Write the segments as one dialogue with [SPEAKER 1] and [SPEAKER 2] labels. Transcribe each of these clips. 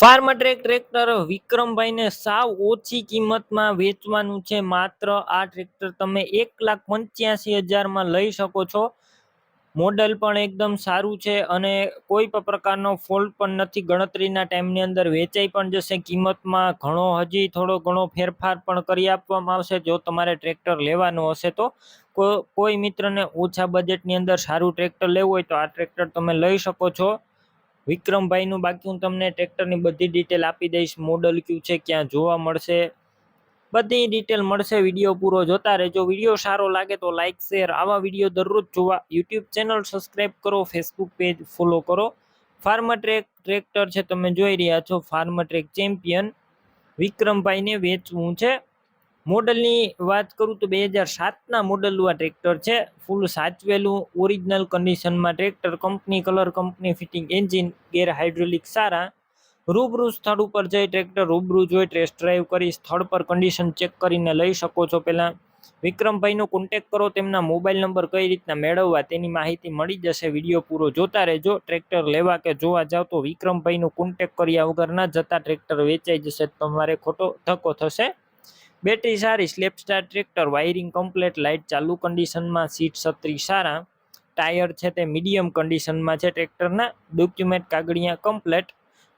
[SPEAKER 1] ફાર્મટ્રેક tractor વિક્રમભાઈને સાવ ઓછી કિંમતમાં વેચવાનું છે. માત્ર આ ટ્રેક્ટર તમે એક લાખ પંચ્યાસી હજારમાં લઈ શકો છો. મોડલ પણ એકદમ સારું છે અને કોઈ પણ પ્રકારનો ફોલ્ટ પણ નથી. ગણતરીના ટાઈમની અંદર વેચાઈ પણ જશે. કિંમતમાં ઘણો, હજી થોડો ઘણો ફેરફાર પણ કરી આપવામાં આવશે જો તમારે ટ્રેક્ટર લેવાનું હશે તો. કોઈ મિત્રને ઓછા બજેટની અંદર સારું ટ્રેક્ટર લેવું હોય તો આ ટ્રેક્ટર તમે લઈ શકો છો. વિક્રમભાઈનું બાકી હું તમને ટ્રેક્ટરની બધી ડિટેલ આપી દઈશ. મોડલ ક્યુ છે, ક્યાં જોવા મળશે. બધી ડિટેલ મળશે. વીડિયો પૂરો જોતા રહેજો. વીડિયો સારો લાગે તો લાઇક શેર આવા વીડિયો દરરોજ જોવા. યુટ્યુબ ચેનલ સબસ્ક્રાઇબ કરો ફેસબુક પેજ ફોલો કરો. ફાર્મર ટ્રેક ટ્રેક્ટર છે, તમે જોઈ રહ્યા છો. ફાર્મર ટ્રેક ચેમ્પિયન વિક્રમભાઈને વેચવું છે. મોડલની વાત કરું તો બે હજાર સાતના મોડલનું આ ટ્રેક્ટર છે. ફૂલ સાચવેલું ઓરિજિનલ કન્ડિશનમાં tractor company colour company fitting engine gear hydraulic સારા. રૂબરૂ સ્થળ ઉપર જઈ ટ્રેક્ટર રૂબરૂ જોઈ ટેસ્ટ ડ્રાઈવ કરી, સ્થળ પર કન્ડિશન ચેક કરીને લઈ શકો છો પહેલાં વિક્રમભાઈનો કોન્ટેક કરો, તેમના મોબાઈલ નંબર કઈ રીતના મેળવવા તેની માહિતી મળી જશે. વીડિયો પૂરો જોતા રહેજો. ટ્રેક્ટર લેવા કે જોવા જાવ તો વિક્રમભાઈનો કોન્ટેક કર્યા વગર ના જતા ટ્રેક્ટર વેચાઈ જશે. તમારે ખોટો ધક્કો થશે. બેટરી સારી slap star tractor, wiring complete, light ચાલુ કન્ડિશનમાં, સીટ છત્રી સારા, ટાયર છે તે મીડિયમ કન્ડિશનમાં છે ટ્રેક્ટરના, ડોક્યુમેન્ટ કાગળિયા કમ્પ્લેટ.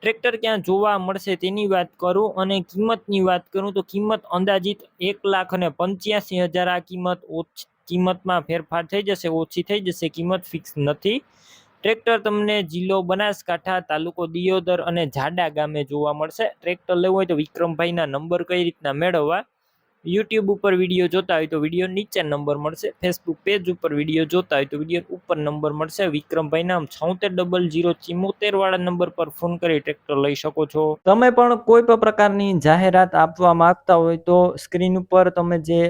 [SPEAKER 1] ટ્રેક્ટર ક્યાં જોવા મળશે તેની વાત કરું અને કિંમતની વાત કરું તો કિંમત અંદાજિત એક લાખ અને પંચ્યાસી હજાર. આ કિંમત ઓછ, કિંમતમાં ફેરફાર થઈ જશે, ઓછી થઈ જશે, કિંમત ફિક્સ નથી. ટ્રેક્ટર તમને જિલ્લો બનાસકાંઠા, તાલુકો દિયોદર અને જાડા ગામે જોવા મળશે. ટ્રેક્ટર લેવું હોય તો વિક્રમભાઈના નંબર કઈ રીતના મેળવવા? યુટ્યુબ ઉપર વીડિયો જોતા હોય તો વીડિયો નીચે નંબર મળશે. ફેસબુક પેજ ઉપર વીડિયો જોતા હોય તો વીડિયો ઉપર નંબર મળશે. વિક્રમભાઈ નામ છોતેર ડબલ જીરો ચિમોતેર વાળા નંબર પર ફોન કરી ટ્રેક્ટર લઈ શકો છો. તમે પણ કોઈ પણ પ્રકારની જાહેરાત આપવા માંગતા હોય તો સ્ક્રીન ઉપર તમે જે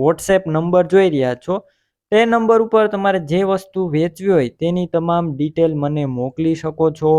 [SPEAKER 1] વોટ્સએપ નંબર જોઈ રહ્યા છો, તે નંબર ઉપર તમારે જે વસ્તુ વેચવી હોય તેની તમામ ડિટેલ મને મોકલી શકો છો.